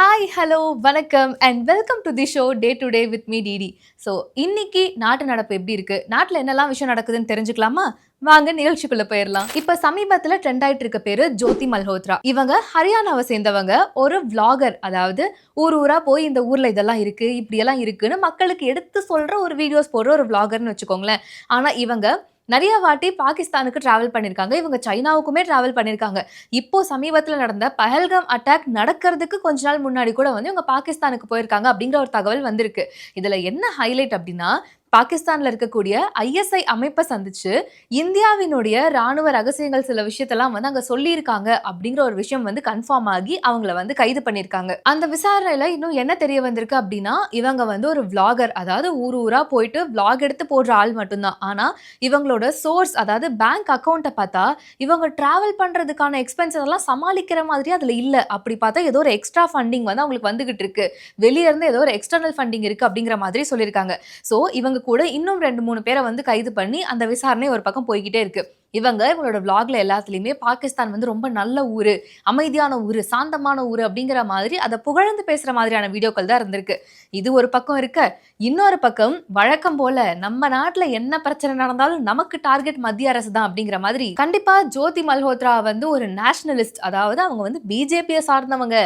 Hi hello வணக்கம் and welcome to the show day to day with me DD so இன்னைக்கு நாட்டு நடப்பு எப்படி இருக்கு? நாட்டில் என்னெல்லாம் விஷயம் நடக்குதுன்னு தெரிஞ்சுக்கலாமா? வாங்க நிகழ்ச்சிக்குள்ள போயிடலாம் இப்ப சமீபத்துல ட்ரெண்ட் ஆயிட்டு இருக்க பேரு ஜோதி மல்ஹோத்ரா. இவங்க ஹரியானாவை சேர்ந்தவங்க ஒரு vlogger அதாவது ஊர் ஊரா போய் இந்த ஊர்ல இதெல்லாம் இருக்கு இப்படி எல்லாம் இருக்குன்னு மக்களுக்கு எடுத்து சொல்ற ஒரு வீடியோஸ் போடுற ஒரு விளாகர்னு வச்சுக்கோங்களேன். ஆனா இவங்க நிறைய வாட்டி பாகிஸ்தானுக்கு டிராவல் பண்ணியிருக்காங்க இவங்க சைனாவுக்குமே டிராவல் பண்ணியிருக்காங்க இப்போ சமீபத்தில் நடந்த பஹல்காம் அட்டாக் நடக்கிறதுக்கு கொஞ்ச நாள் முன்னாடி கூட வந்து இவங்க பாகிஸ்தானுக்கு போயிருக்காங்க அப்படிங்கிற ஒரு தகவல் வந்திருக்கு. இதில் என்ன ஹைலைட் அப்படின்னா பாகிஸ்தான்ல இருக்கக்கூடிய ஐஎஸ்ஐ அமைப்பை சந்திச்சு இந்தியாவினுடைய ராணுவ ரகசியங்கள் சில விஷயத்தெல்லாம் வந்து அங்க சொல்லியிருக்காங்க அப்படிங்கிற ஒரு விஷயம் வந்து கன்ஃபார்ம் ஆகி அவங்கள வந்து கைது பண்ணியிருக்காங்க. அந்த விசாரணையில இன்னும் என்ன தெரிய வந்திருக்கு அப்படின்னா இவங்க வந்து ஒரு விளாகர் அதாவது ஊர் ஊரா போயிட்டு விளாக் எடுத்து போடுற ஆள் மட்டும்தான். ஆனா இவங்களோட சோர்ஸ் அதாவது பேங்க் அக்கௌண்ட்டை பார்த்தா இவங்க டிராவல் பண்றதுக்கான எக்ஸ்பென்சஸ் எல்லாம் சமாளிக்கிற மாதிரி அதுல இல்ல. அப்படி பார்த்தா ஏதோ ஒரு எக்ஸ்ட்ரா ஃபண்டிங் வந்து அவங்களுக்கு வந்துகிட்டு இருக்கு. வெளியே இருந்து ஏதோ ஒரு எக்ஸ்டர்னல் ஃபண்டிங் இருக்கு அப்படிங்கிற மாதிரி சொல்லியிருக்காங்க. ஸோ இவங்க கூட இன்னும் ரெண்டு மூணு பேரை வந்து கைது பண்ணி அந்த விசாரணை ஒரு பக்கம் போய்கிட்டே இருக்கு. இவங்க இவங்களோட விளாக்ல எல்லாத்துலேயுமே பாகிஸ்தான் வந்து ரொம்ப நல்ல ஊர் அமைதியான ஊர் சாந்தமான ஊர் அப்படிங்கிற மாதிரி அதை புகழ்ந்து பேசுகிற மாதிரியான வீடியோக்கள் தான் இருந்திருக்கு. இது ஒரு பக்கம் இருக்க இன்னொரு பக்கம் வழக்கம் போல நம்ம நாட்டில் என்ன பிரச்சனை நடந்தாலும் நமக்கு டார்கெட் மத்திய அரசு தான் அப்படிங்கிற மாதிரி கண்டிப்பாக ஜோதி மல்ஹோத்ரா வந்து ஒரு நேஷனலிஸ்ட் அதாவது அவங்க வந்து பிஜேபியை சார்ந்தவங்க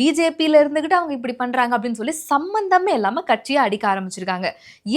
பிஜேபியில இருந்துகிட்டு அவங்க இப்படி பண்றாங்க அப்படின்னு சொல்லி சம்மந்தமே இல்லாமல் கட்சியை அடிக்க ஆரம்பிச்சிருக்காங்க.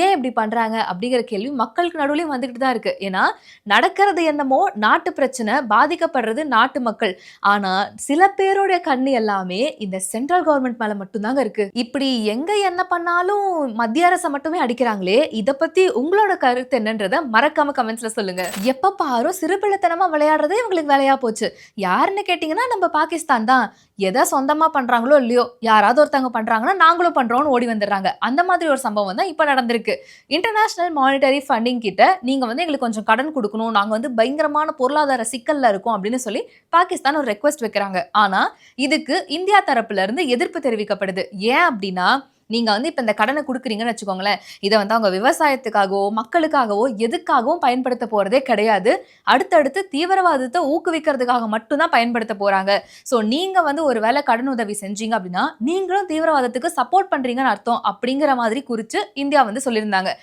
ஏன் இப்படி பண்ணுறாங்க அப்படிங்கிற கேள்வி மக்களுக்கு நடுவுலயும் வந்துக்கிட்டு தான் இருக்குது ஏன்னா நடக்கிறது என்னமோ நாட்டு பிரச்சனை பாதிக்கப்படுறது நாட்டு மக்கள். ஆனா சில பேரோட கண்ணு எல்லாமே இந்த சென்ட்ரல் கவர்மெண்ட் மேல மட்டும்தாங்க இருக்கு. இப்படி எங்க என்ன பண்ணாலும் மத்திய அரசை மட்டுமே அடிக்கிறாங்களே இத பத்தி உங்களோட கருத்து என்னன்றத மறக்காம கமெண்ட்ஸ்ல சொல்லுங்க. எப்ப பாரும் சிறுபிள்ளைத்தனமா விளையாடுறதே இவங்களுக்கு வேலையா போச்சு. யாருன்னு கேட்டீங்கன்னா நம்ம பாகிஸ்தான் தான். எதை சொந்தமாக பண்ணுறாங்களோ இல்லையோ யாராவது ஒருத்தவங்க பண்ணுறாங்கன்னா நாங்களும் பண்ணுறோன்னு ஓடி வந்துடுறாங்க. அந்த மாதிரி ஒரு சம்பவம் தான் இப்போ நடந்திருக்கு. இன்டர்நேஷ்னல் மானிட்டரி ஃபண்டிங் கிட்ட நீங்கள் வந்து எங்களுக்கு கொஞ்சம் கடன் கொடுக்கணும். நாங்கள் வந்து பயங்கரமான பொருளாதார சிக்கலில் இருக்கோம் அப்படின்னு சொல்லி பாகிஸ்தான் ஒரு ரெக்வஸ்ட் வைக்கிறாங்க. ஆனால் இதுக்கு இந்தியா தரப்புலேருந்து எதிர்ப்பு தெரிவிக்கப்படுது. ஏன் அப்படின்னா நீங்க வந்து இப்ப இந்த கடனை கொடுக்குறீங்கன்னு வச்சுக்கோங்களேன் இதை வந்து அவங்க விவசாயத்துக்காகவோ மக்களுக்காகவோ எதுக்காகவும் பயன்படுத்த போறதே கிடையாது. அடுத்தடுத்து தீவிரவாதத்தை ஊக்குவிக்கிறதுக்காக மட்டும்தான் பயன்படுத்த போறாங்க. ஸோ நீங்க வந்து ஒரு வேளை கடன் உதவி செஞ்சீங்க அப்படின்னா நீங்களும் தீவிரவாதத்துக்கு சப்போர்ட் பண்றீங்கன்னு அர்த்தம் அப்படிங்கிற மாதிரி குறித்து இந்தியா வந்து சொல்லியிருந்தாங்க.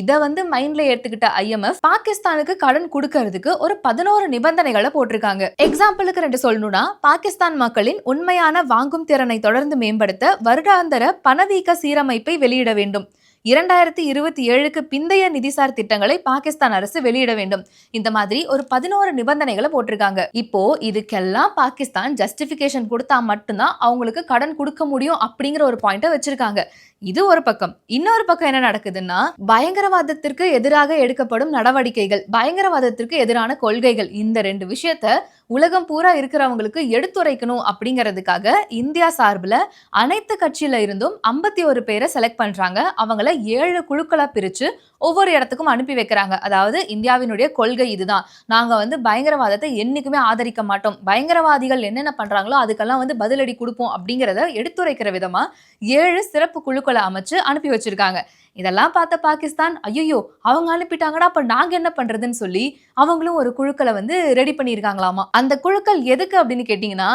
இதை வந்து மைண்ட்ல எடுத்துக்கிட்ட ஐஎம்எஃப் பாகிஸ்தானுக்கு கடன் கொடுக்கறதுக்கு ஒரு பதினோரு நிபந்தனைகளை போட்டிருக்காங்க. எக்ஸாம்பிளுக்கு ரெண்டு சொல்லணும்னா பாகிஸ்தான் மக்களின் உண்மையான வாங்கும் திறனை தொடர்ந்து மேம்படுத்த வருடாந்திர பணவீக்க சீரமைப்பை வெளியிட வேண்டும். இரண்டாயிரத்தி இருபத்தி ஏழுக்கு பிந்தைய நிதிசார் திட்டங்களை பாகிஸ்தான் அரசு வெளியிட வேண்டும். இந்த மாதிரி ஒரு பதினோரு நிபந்தனைகளை போட்டிருக்காங்க. இப்போ இதுக்கெல்லாம் பாகிஸ்தான் ஜஸ்டிபிகேஷன் கொடுத்தா மட்டும்தான் அவங்களுக்கு கடன் கொடுக்க முடியும் அப்படிங்கிற ஒரு பாயிண்ட வச்சிருக்காங்க. இது ஒரு பக்கம். இன்னொரு பக்கம் என்ன நடக்குதுன்னா பயங்கரவாதத்திற்கு எதிராக எடுக்கப்படும் நடவடிக்கைகள் பயங்கரவாதத்திற்கு எதிரான கொள்கைகள் இந்த ரெண்டு விஷயத்த உலகம் பூரா இருக்கிறவங்களுக்கு எடுத்துரைக்கணும் அப்படிங்கிறதுக்காக இந்தியா சார்பில் அனைத்து கட்சியில இருந்தும் ஐம்பத்தி ஒரு பேரை செலக்ட் பண்றாங்க. அவங்கள ஏழு குழுக்களா பிரிச்சு ஒவ்வொரு இடத்துக்கும் அனுப்பி வைக்கிறாங்க. அதாவது இந்தியாவினுடைய கொள்கை இதுதான். நாங்க வந்து பயங்கரவாதத்தை என்னைக்குமே ஆதரிக்க மாட்டோம். பயங்கரவாதிகள் என்னென்ன பண்றாங்களோ அதுக்கெல்லாம் வந்து பதிலடி கொடுப்போம் அப்படிங்கிறத எடுத்துரைக்கிற விதமா ஏழு சிறப்பு குழுக்களை அமைச்சு அனுப்பி வச்சிருக்காங்க. இதெல்லாம் பார்த்த பாகிஸ்தான் ஐயோ அவங்க அனுப்பிட்டாங்கன்னா அப்ப நாங்க என்ன பண்றதுன்னு சொல்லி அவங்களும் ஒரு குழுக்களை வந்து ரெடி பண்ணியிருக்காங்களாமா. அந்த குழுக்கள் எதுக்கு அப்படின்னு கேட்டிங்கன்னா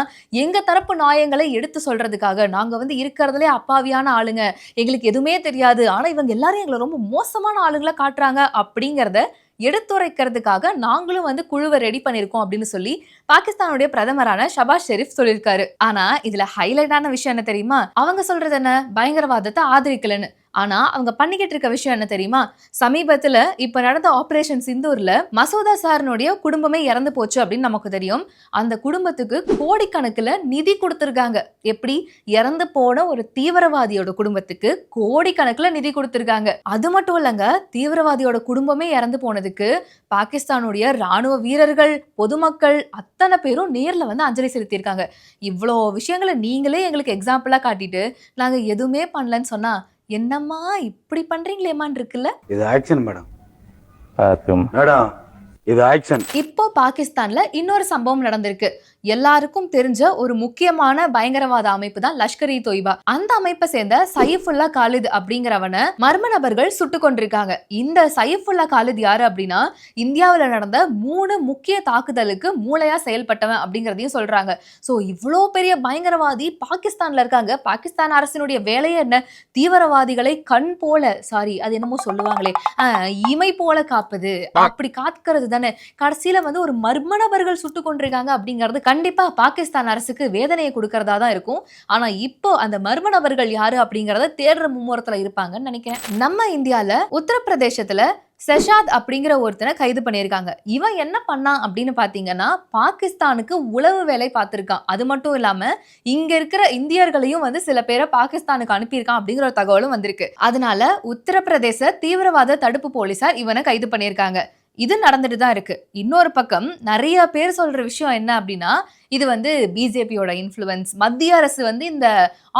எங்க தரப்பு நியாயங்களை எடுத்து சொல்றதுக்காக. நாங்க வந்து இருக்கிறதுலே அப்பாவியான ஆளுங்க. எங்களுக்கு எதுவுமே தெரியாது. ஆனா இவங்க எல்லாரும் எங்களை ரொம்ப மோசமான ஆளுங்களை காட்டுறாங்க அப்படிங்கிறத எடுத்துரைக்கிறதுக்காக நாங்களும் வந்து குழுவை ரெடி பண்ணியிருக்கோம் அப்படின்னு சொல்லி பாகிஸ்தானுடைய பிரதமரான ஷபாஸ் ஷெரீப் சொல்லியிருக்காரு. ஆனா இதுல ஹைலைட்டான விஷயம் என்ன தெரியுமா? அவங்க சொல்றது என்ன? பயங்கரவாதத்தை ஆதரிக்கலன்னு. ஆனா அவங்க பண்ணிக்கிட்டு இருக்க விஷயம் என்ன தெரியுமா? சமீபத்துல இப்ப நடந்த ஆபரேஷன் சிந்தூர்ல மசோதா சாரனுடைய குடும்பமே இறந்து போச்சு அப்படின்னு நமக்கு தெரியும். அந்த குடும்பத்துக்கு கோடிக்கணக்கில் நிதி கொடுத்துருக்காங்க. எப்படி? இறந்து போன ஒரு தீவிரவாதியோட குடும்பத்துக்கு கோடிக்கணக்கில் நிதி கொடுத்துருக்காங்க. அது மட்டும் இல்லைங்க தீவிரவாதியோட குடும்பமே இறந்து போனதுக்கு பாகிஸ்தானுடைய ராணுவ வீரர்கள் பொதுமக்கள் அத்தனை பேரும் நேர்ல வந்து அஞ்சலி செலுத்தியிருக்காங்க. இவ்வளோ விஷயங்களை நீங்களே எங்களுக்கு எக்ஸாம்பிளா காட்டிட்டு நாங்க எதுவுமே பண்ணலன்னு சொன்னா என்னம்மா இப்படி பண்றீங்களேமான்னு இருக்குல்ல? இது ஆக்ஷன் மேடம். பார்த்தும் மேடம் இது ஆக்ஷன். இப்போ பாகிஸ்தான்ல இன்னொரு சம்பவம் நடந்திருக்கு. எல்லாருக்கும் தெரிஞ்ச ஒரு முக்கியமான பயங்கரவாத அமைப்பு தான் லஷ்கர் இ தொய்பா. அந்த அமைப்பை சேர்ந்த சைஃபுல்லா காலித் அப்படிங்கிறவனை மர்ம நபர்கள் சுட்டு கொண்டிருக்காங்க இந்த சைஃபுல்லா காலித் யாரு அப்படின்னா இந்தியாவில் நடந்த மூணு முக்கிய தாக்குதலுக்கு மூளையா செயல்பட்டவன் அப்படிங்கிறதையும் சொல்றாங்க. ஸோ இவ்வளோ பெரிய பயங்கரவாதி பாகிஸ்தான்ல இருக்காங்க. பாகிஸ்தான் அரசினுடைய வேலையே என்ன? தீவிரவாதிகளை கண் போல சாரி அது என்னமோ சொல்லுவாங்களே ஆஹ், இமை போல காப்பது. அப்படி காக்கிறது தானே? கடைசியில் வந்து ஒரு மர்ம நபர்கள் சுட்டு கொண்டிருக்காங்க அப்படிங்கிறது கண்டிப்பாக பாகிஸ்தான் அரசுக்கு வேதனையை கொடுக்கறதா தான் இருக்கும். ஆனால் இப்போ அந்த மர்ம நபர்கள் யாரு அப்படிங்கிறத தேடுற மும்முரத்தில் இருப்பாங்கன்னு நினைக்கிறேன். நம்ம இந்தியாவில் உத்தரப்பிரதேசத்தில் செஷாத் அப்படிங்கிற ஒருத்தனை கைது பண்ணியிருக்காங்க. இவன் என்ன பண்ணான் அப்படின்னு பார்த்தீங்கன்னா பாகிஸ்தானுக்கு உளவு வேலை பார்த்துருக்கான். அது மட்டும் இல்லாமல் இங்க இருக்கிற இந்தியர்களையும் வந்து சில பேரை பாகிஸ்தானுக்கு அனுப்பியிருக்கான் அப்படிங்கிற ஒரு தகவலும் வந்திருக்கு. அதனால உத்தரப்பிரதேச தீவிரவாத தடுப்பு போலீசார் இவனை கைது பண்ணியிருக்காங்க. இது நடந்துட்டு தான் இருக்கு. இன்னொரு பக்கம் நிறைய பேர் சொல்ற விஷயம் என்ன அப்படின்னா இது வந்து பிஜேபியோட இன்ஃப்ளூயன்ஸ் மத்திய அரசு வந்து இந்த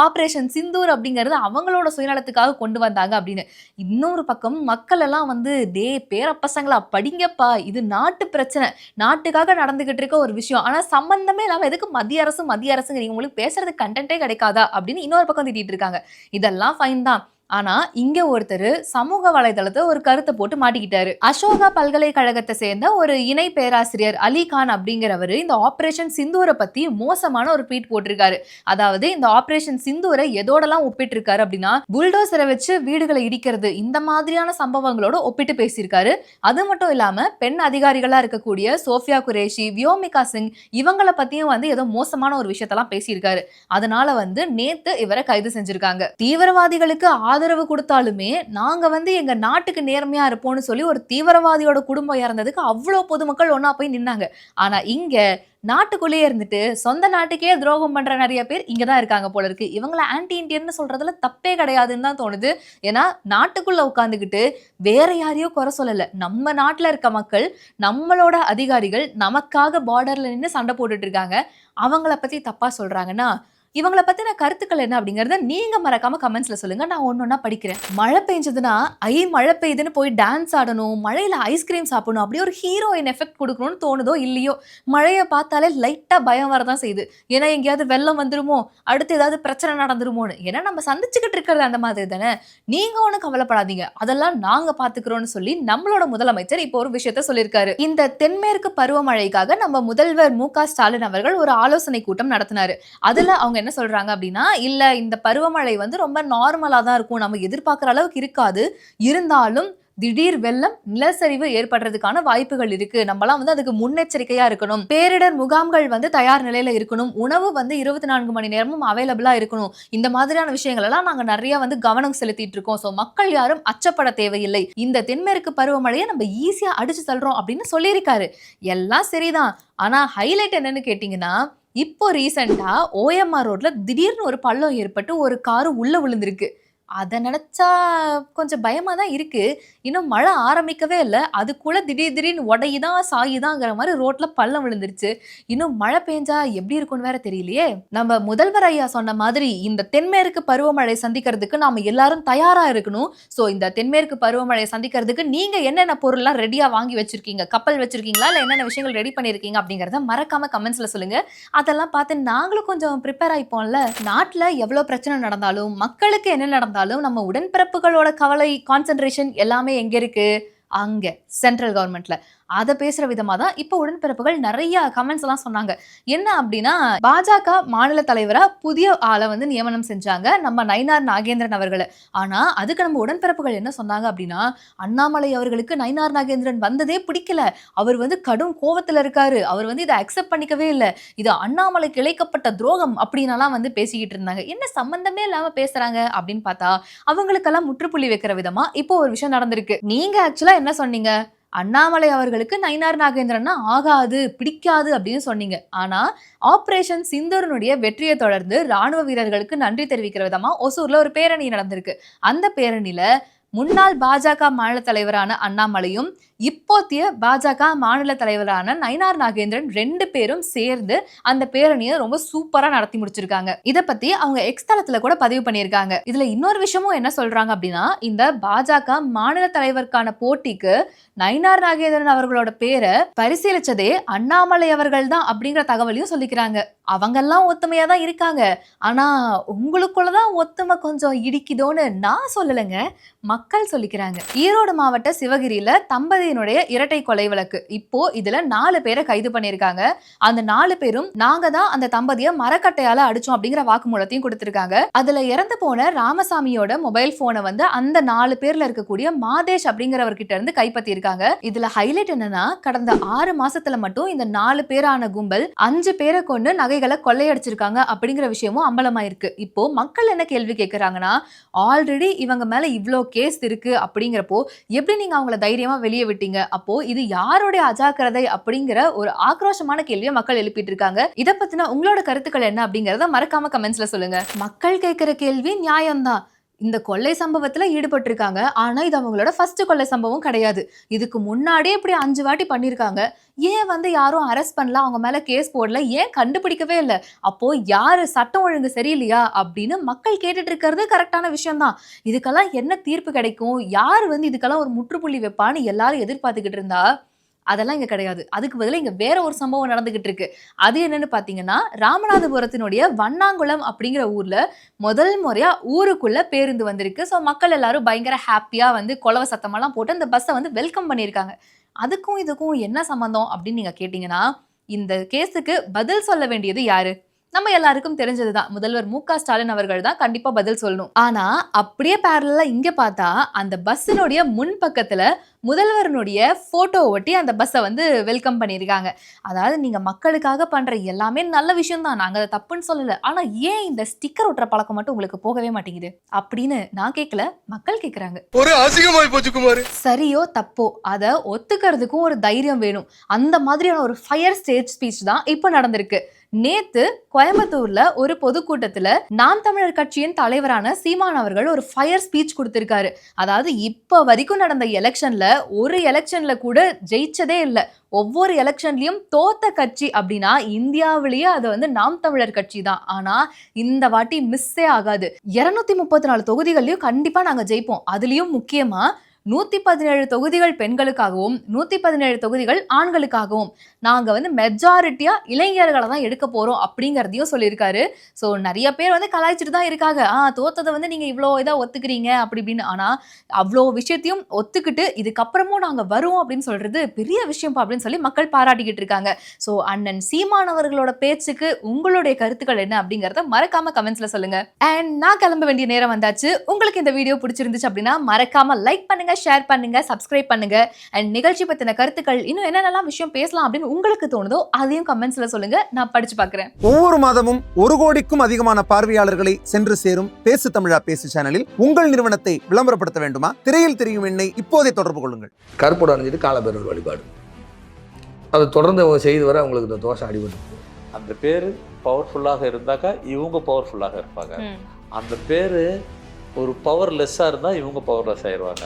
ஆப்ரேஷன் சிந்தூர் அப்படிங்கிறது அவங்களோட சுயநலத்துக்காக கொண்டு வந்தாங்க அப்படின்னு. இன்னொரு பக்கம் மக்கள் எல்லாம் வந்து டே பேரப்பசங்களா படிங்கப்பா. இது நாட்டு பிரச்சனை. நாட்டுக்காக நடந்துகிட்டு இருக்க ஒரு விஷயம். ஆனா சம்பந்தமே இல்லாம எதுக்கு மத்திய அரசு மத்திய அரசுங்கிறீங்க உங்களுக்கு பேசுறது கண்டென்ட்டே கிடைக்காதா? அப்படின்னு இன்னொரு பக்கம் திட்டிட்டு இருக்காங்க. இதெல்லாம் ஃபைன் தான். ஆனா இங்க ஒருத்தர் சமூக வலைதளத்தை ஒரு கருத்தை போட்டு மாட்டிக்கிட்டாரு. அசோகா பல்கலைக்கழகத்தை சேர்ந்த ஒரு இணை பேராசிரியர் அலி கான் அப்படிங்கிறவரு இந்த ஆபரேஷன் சிந்தூரை பத்தி மோசமான ஒரு ட்வீட் போட்டிருக்காரு. அதாவது இந்த ஆபரேஷன் சிந்தூரை எதோடலாம் ஒப்பிட்டிருக்காரு அப்படின்னா புல்டோசரை வச்சு வீடுகளை இடிக்கிறது இந்த மாதிரியான சம்பவங்களோட ஒப்பிட்டு பேசியிருக்காரு. அது மட்டும் இல்லாம பெண் அதிகாரிகளா இருக்கக்கூடிய சோஃபியா குரேஷி வியோமிகா சிங் இவங்களை பத்தியும் வந்து ஏதோ மோசமான ஒரு விஷயத்தெல்லாம் பேசியிருக்காரு. அதனால வந்து நேத்து இவரை கைது செஞ்சிருக்காங்க. தீவிரவாதிகளுக்கு ஆதரவு கொடுத்தாலுமே நாங்கள் வந்து எங்கள் நாட்டுக்கு நேர்மையாக இருப்போம்னு சொல்லி ஒரு தீவிரவாதியோட குடும்பம் இறந்ததுக்கு அவ்வளோ பொதுமக்கள் ஒன்றா போய் நின்னாங்க. ஆனால் இங்கே நாட்டுக்குள்ளேயே இருந்துட்டு சொந்த நாட்டுக்கே துரோகம் பண்ற நிறைய பேர் இங்க தான் இருக்காங்க போல இருக்கு. இவங்கள ஆன்டி இண்டியன்னு சொல்றதுல தப்பே கிடையாதுன்னு தான் தோணுது. ஏன்னா நாட்டுக்குள்ள உட்காந்துக்கிட்டு வேற யாரையோ குறை சொல்லல. நம்ம நாட்டில் இருக்க மக்கள் நம்மளோட அதிகாரிகள் நமக்காக பார்டர்ல நின்று சண்டை போட்டுட்டு இருக்காங்க. அவங்கள பத்தி தப்பா சொல்றாங்கன்னா இவங்கள பற்றின கருத்துக்கள் என்ன அப்படிங்கிறத நீங்கள் மறக்காமல் கமெண்ட்ஸில் சொல்லுங்கள் நான் ஒன்று ஒன்றா படிக்கிறேன். மழை பெஞ்சதுன்னா ஐ மழை பெய்யுதுன்னு போய் டான்ஸ் ஆடணும். மழையில் ஐஸ்கிரீம் சாப்பிடணும். அப்படி ஒரு ஹீரோயின் எஃபெக்ட் கொடுக்கணும்னு தோணுதோ இல்லையோ மழையை பார்த்தாலே லைட்டாக பயம் வரதான் செய்யுது. ஏன்னா எங்கேயாவது வெள்ளம் வந்துருமோ அடுத்து ஏதாவது பிரச்சனை நடந்துருமோன்னு. ஏன்னா நம்ம சந்திச்சுக்கிட்டு இருக்கிறது அந்த மாதிரி தானே. நீங்க ஒன்றும் கவலைப்படாதீங்க. அதெல்லாம் நாங்க பார்த்துக்கிறோன்னு சொல்லி நம்மளோட முதலமைச்சர் இப்போ ஒரு விஷயத்த சொல்லியிருக்காரு. இந்த தென்மேற்கு பருவமழைக்காக நம்ம முதல்வர் மு ஸ்டாலின் அவர்கள் ஒரு ஆலோசனை கூட்டம் நடத்தினாரு. அதில் அவங்க என்ன சொல்றாங்க அப்படின்னா இல்ல இந்த பருவமழை வந்து ரொம்ப நார்மலா தான் இருக்கும். நம்ம எதிர்பார்க்குற அளவுக்கு இருக்காது. இருந்தாலும் திடீர் வெள்ளம் நிலச்சரிவு ஏற்படுறதுக்கான வாய்ப்புகள் இருக்கு. நம்மலாம் வந்து அதுக்கு முன்னெச்சரிக்கையா இருக்கணும். பேரிடர் முகாம்கள் வந்து தயார் நிலையில இருக்கணும். உணவு வந்து இருபத்தி நான்கு மணி நேரமும் அவைலபிளா இருக்கணும். இந்த மாதிரியான விஷயங்கள் எல்லாம் நாங்க நிறைய வந்து கவனம் செலுத்திட்டு இருக்கோம். ஸோ மக்கள் யாரும் அச்சப்பட தேவையில்லை. இந்த தென்மேற்கு பருவமழையை நம்ம ஈஸியா அடிச்சு தள்ளுறோம் அப்படின்னு சொல்லியிருக்காரு. எல்லாம் சரிதான். ஆனா ஹைலைட் என்னன்னு கேட்டிங்கன்னா இப்போ ரீசெண்டாக ஓஎம்ஆர் ரோட்டில் திடீர்னு ஒரு பள்ளம் ஏற்பட்டு ஒரு காரு உள்ளே விழுந்திருக்கு. அதை நினச்சா கொஞ்சம் பயமாக தான் இருக்குது இன்னும் மழை ஆரம்பிக்கவே இல்லை. அதுக்குள்ளே திடீர் திடீர்னு உடையுதான் சாயுதாங்கிற மாதிரி ரோட்டில் பள்ளம் விழுந்துருச்சு. இன்னும் மழை பெஞ்சா எப்படி இருக்கும்னு வேற தெரியலையே. நம்ம முதல்வர் ஐயா சொன்ன மாதிரி இந்த தென்மேற்கு பருவமழை சந்திக்கிறதுக்கு நாம் எல்லாரும் தயாராக இருக்கணும். ஸோ இந்த தென்மேற்கு பருவமழை சந்திக்கிறதுக்கு நீங்கள் என்னென்ன பொருள்லாம் ரெடியாக வாங்கி வச்சிருக்கீங்க? கப்பல் வச்சுருக்கீங்களா? இல்லை என்னென்ன விஷயங்கள் ரெடி பண்ணியிருக்கீங்க அப்படிங்கிறத மறக்காம கமெண்ட்ஸில் சொல்லுங்கள் அதெல்லாம் பார்த்து நாங்களும் கொஞ்சம் ப்ரிப்பேர் ஆகிப்போம்ல நாட்டில் எவ்வளோ பிரச்சனை நடந்தாலும் மக்களுக்கு என்ன நடந்தாலும் நம்ம உடன்பிறப்புகளோட கவலை கான்சென்ட்ரேஷன் எல்லாமே எங்க இருக்கு? அங்க சென்ட்ரல் கவர்மெண்ட்ல அதை பேசுற விதமா தான் இப்போ உடன்பிறப்புகள் நிறைய கமெண்ட்ஸ் எல்லாம் சொன்னாங்க. என்ன அப்படின்னா பாஜக மாநில தலைவரா புதிய ஆளை வந்து நியமனம் செஞ்சாங்க நம்ம நயினார் நாகேந்திரன் அவர்களை. ஆனா அதுக்கு நம்ம உடன்பிறப்புகள் என்ன சொன்னாங்க அப்படின்னா அண்ணாமலை அவர்களுக்கு நயினார் நாகேந்திரன் வந்ததே பிடிக்கல. அவர் வந்து கடும் கோவத்துல இருக்காரு. அவர் வந்து இதை அக்செப்ட் பண்ணிக்கவே இல்லை. இது அண்ணாமலைக்கு இழைக்கப்பட்ட துரோகம் அப்படின்னலாம் வந்து பேசிக்கிட்டு இருந்தாங்க. என்ன சம்பந்தமே இல்லாம பேசுறாங்க அப்படின்னு பார்த்தா அவங்களுக்கெல்லாம் முற்றுப்புள்ளி வைக்கிற விதமா இப்போ ஒரு விஷயம் நடந்திருக்கு. நீங்க ஆக்சுவலா என்ன சொன்னீங்க? அண்ணாமலை அவர்களுக்கு நயினார் நாகேந்திரன்னா ஆகாது பிடிக்காது அப்படின்னு சொன்னீங்க. ஆனா ஆபரேஷன் சிந்தூரனுடைய வெற்றியை தொடர்ந்து ராணுவ வீரர்களுக்கு நன்றி தெரிவிக்கிற விதமா ஒசூர்ல ஒரு பேரணி நடந்திருக்கு. அந்த பேரணியில முன்னாள் பாஜக மாநில தலைவரான அண்ணாமலையும் இப்போத்திய பாஜக மாநில தலைவரான நயினார் நாகேந்திரன் ரெண்டு பேரும் சேர்ந்து அந்த பேரணியை ரொம்ப சூப்பரா நடத்தி முடிச்சிருக்காங்க. இத பத்தி அவங்க எக்ஸ் தளத்துல கூட பதிவு பண்ணியிருக்காங்க. இதுல இன்னொரு விஷயமும் என்ன சொல்றாங்க அப்படின்னா இந்த பாஜக மாநில தலைவருக்கான போட்டிக்கு நயினார் நாகேந்திரன் அவர்களோட பேரை பரிசீலிச்சதே அண்ணாமலை அவர்கள் தான் அப்படிங்கிற தகவலையும் சொல்லிக்கிறாங்க. அவங்கெல்லாம் ஒத்துமையா தான் இருக்காங்க. ஆனா உங்களுக்குள்ளதான் ஒத்துமை கொஞ்சம் இடிக்குதோன்னு நான் சொல்லலைங்க. மக்கள் சொல்லிக்கிறாங்க. ஈரோடு மாவட்ட சிவகிரியில தம்பதியினுடைய இரட்டை கொலை வழக்கு. இப்போ இதுல நாலு பேரை கைது பண்ணியிருக்காங்க. அந்த நாலு பேரும் நாங்க தான் அந்த தம்பதியை மரக்கட்டையால அடிச்சோம் அப்படிங்கிற வாக்குமூலத்தையும் கொடுத்திருக்காங்க. அதுல இறந்து போன ராமசாமியோட மொபைல் போனை வந்து அந்த நாலு பேர்ல இருக்கக்கூடிய மாதேஷ் அப்படிங்கிறவர்கிட்ட இருந்து கைப்பற்றி இருக்காங்க இதுல ஹைலைட் என்னன்னா கடந்த ஆறு மாசத்துல மட்டும் இந்த நாலு பேரான கும்பல் அஞ்சு பேரை கொண்டு நகை நகைகளை கொள்ளையடிச்சிருக்காங்க அப்படிங்கிற விஷயமும் அம்பலமாயிருக்கு. இப்போ மக்கள் என்ன கேள்வி கேட்கறாங்கன்னா ஆல்ரெடி இவங்க மேல இவ்வளோ கேஸ் இருக்கு அப்படிங்கிறப்போ எப்படி நீங்க அவங்கள தைரியமா வெளியே விட்டீங்க? அப்போ இது யாருடைய அஜாக்கிரதை அப்படிங்கிற ஒரு ஆக்ரோஷமான கேள்வியை மக்கள் எழுப்பிட்டு இருக்காங்க. இதை பத்தின உங்களோட கருத்துக்கள் என்ன அப்படிங்கறத மறக்காம கமெண்ட்ஸ்ல சொல்லுங்க. மக்கள் கேட்கிற கேள்வி நியாயம்தான். இந்த கொள்ளை சம்பவத்தில் ஈடுபட்டிருக்காங்க. ஆனால் இது அவங்களோட ஃபர்ஸ்ட் கொள்ளை சம்பவம் கிடையாது. இதுக்கு முன்னாடியே இப்படி அஞ்சு வாட்டி பண்ணியிருக்காங்க ஏன் வந்து யாரும் அரெஸ்ட் பண்ணல? அவங்க மேலே கேஸ் போடல. ஏன் கண்டுபிடிக்கவே இல்லை? அப்போ யார் சட்டம் ஒழுங்கு சரியில்லையா? அப்படின்னு மக்கள் கேட்டுட்டு இருக்கிறது கரெக்டான விஷயம் தான் இதுக்கெல்லாம் என்ன தீர்ப்பு கிடைக்கும்? யார் வந்து இதுக்கெல்லாம் ஒரு முற்றுப்புள்ளி வைப்பான்னு எல்லாரும் எதிர்பார்த்துக்கிட்டு இருந்தா? அதெல்லாம் இங்க கிடையாது. அதுக்கு பதிலாக இங்க வேற ஒரு சம்பவம் நடந்துகிட்டு இருக்கு அது என்னன்னு பாத்தீங்கன்னா ராமநாதபுரத்தினுடைய வண்ணாங்குளம் அப்படிங்கிற ஊர்ல முதல் முறையா ஊருக்குள்ள பேருந்து வந்திருக்கு. ஸோ மக்கள் எல்லாரும் பயங்கர ஹாப்பியா வந்து கொலவ சத்தமெல்லாம் போட்டு அந்த பஸ்ஸை வந்து வெல்கம் பண்ணியிருக்காங்க. அதுக்கும் இதுக்கும் என்ன சம்பந்தம் அப்படின்னு நீங்க கேட்டீங்கன்னா இந்த கேஸுக்கு பதில் சொல்ல வேண்டியது யாரு? நம்ம எல்லாருக்கும் தெரிஞ்சதுதான். முதல்வர் மு க ஸ்டாலின் அவர்கள் தான் கண்டிப்பா பதில் சொல்லணும். ஆனா அப்படியே பேரலா இங்க பார்த்தா அந்த பஸ்ஸினுடைய முன் பக்கத்துல முதல்வரனுடைய போட்டோ ஒட்டி அந்த பஸ்ஸை வந்து வெல்கம் பண்ணியிருக்காங்க. அதாவது நீங்க மக்களுக்காக பண்ற எல்லாமே நல்ல விஷயம் தான் நாங்க அதை தப்புன்னு சொல்லல. ஆனா ஏன் இந்த ஸ்டிக்கர் ஒட்டுற பழக்கம் மட்டும் உங்களுக்கு போகவே மாட்டேங்குது? அப்படின்னு நான் கேட்கல மக்கள் கேக்குறாங்க. ஒரு அசிங்கமாய் போச்சு குமார். சரியோ தப்போ? அதை ஒத்துக்கிறதுக்கும் ஒரு தைரியம் வேணும். அந்த மாதிரியான ஒரு ஃபயர் ஸ்டேஜ் ஸ்பீச் தான் இப்போ நடந்திருக்கு. நேத்து கோயம்புத்தூர்ல ஒரு பொதுக்கூட்டத்துல நாம் தமிழர் கட்சியின் தலைவரான சீமான் அவர்கள் ஒரு ஃபயர் ஸ்பீச் கொடுத்திருக்காரு. அதாவது இப்ப வரைக்கும் நடந்த எலெக்ஷன்ல ஒரு எலெக்ஷன்ல கூட ஜெயிச்சதே இல்லை. ஒவ்வொரு எலெக்ஷன்லயும் தோத்த கட்சி அப்படின்னா இந்தியாவிலேயே அது வந்து நாம் தமிழர் கட்சி தான். ஆனா இந்த வாட்டி மிஸ்ஸே ஆகாது. இருநூத்தி முப்பத்தி நாலு தொகுதிகள்லயும் கண்டிப்பா நாங்க ஜெயிப்போம். அதுலயும் முக்கியமா நூத்தி பதினேழு தொகுதிகள் பெண்களுக்காகவும் நூத்தி பதினேழு தொகுதிகள் ஆண்களுக்காகவும். நாங்க வந்து மெஜாரிட்டியா இளைஞர்களை தான் எடுக்க போறோம் அப்படிங்கறதையும் சொல்லியிருக்காரு. ஸோ நிறைய பேர் வந்து கலாய்ச்சிட்டு தான் இருக்காங்க. ஆ தோத்ததை வந்து நீங்க இவ்வளோ இதா ஒத்துக்கிறீங்க அப்படி இப்படின்னு. ஆனா அவ்வளோ விஷயத்தையும் ஒத்துக்கிட்டு இதுக்கப்புறமும் நாங்க வருவோம் அப்படின்னு சொல்றது பெரிய விஷயம்ப்பா அப்படின்னு சொல்லி மக்கள் பாராட்டிக்கிட்டு இருக்காங்க. ஸோ அண்ணன் சீமானவர்களோட பேச்சுக்கு உங்களுடைய கருத்துக்கள் என்ன அப்படிங்கறத மறக்காம கமெண்ட்ஸ்ல சொல்லுங்க. அண்ட் நான் கிளம்ப வேண்டிய நேரம் வந்தாச்சு. உங்களுக்கு இந்த வீடியோ பிடிச்சிருந்துச்சு அப்படின்னா மறக்காம லைக் பண்ணுங்க. ஷேர் பண்ணுங்க சப்ஸ்கிரைப் பண்ணுங்க. அண்ட் நிகழ்ச்சி பத்தின கருத்துக்கள் இன்னும் என்னென்னலாம் விஷயம் பேசலாம் அப்படின்னு உங்களுக்கு தோணுதோ அதையும் கமெண்ட்ஸ்ல சொல்லுங்க. நான் படிச்சு பார்க்கறேன். ஒவ்வொரு மாதமும் ஒரு கோடிக்கும் அதிகமான பார்வையாளர்களை சென்று சேரும் பேசு தமிழா பேசு சேனலில் உங்கள் நிறுவனத்தை விளம்பரப்படுத்த வேண்டுமா? திரையில் தெரியும் எண்ணை இப்போதே தொடர்பு கொள்ளுங்கள். கருப்போடு அணிஞ்சிட்டு காலபேரர் வழிபாடு. அதை தொடர்ந்து அவங்க செய்து வர அவங்களுக்கு இந்த தோஷம் அடிபடும். அந்த பேர் பவர்ஃபுல்லாக இருந்தாக்கா இவங்க பவர்ஃபுல்லாக இருப்பாங்க. அந்த பேர் ஒரு பவர்லெஸ்ஸாக இருந்தால் இவங்க பவர்லெஸ் ஆயிடுவாங்க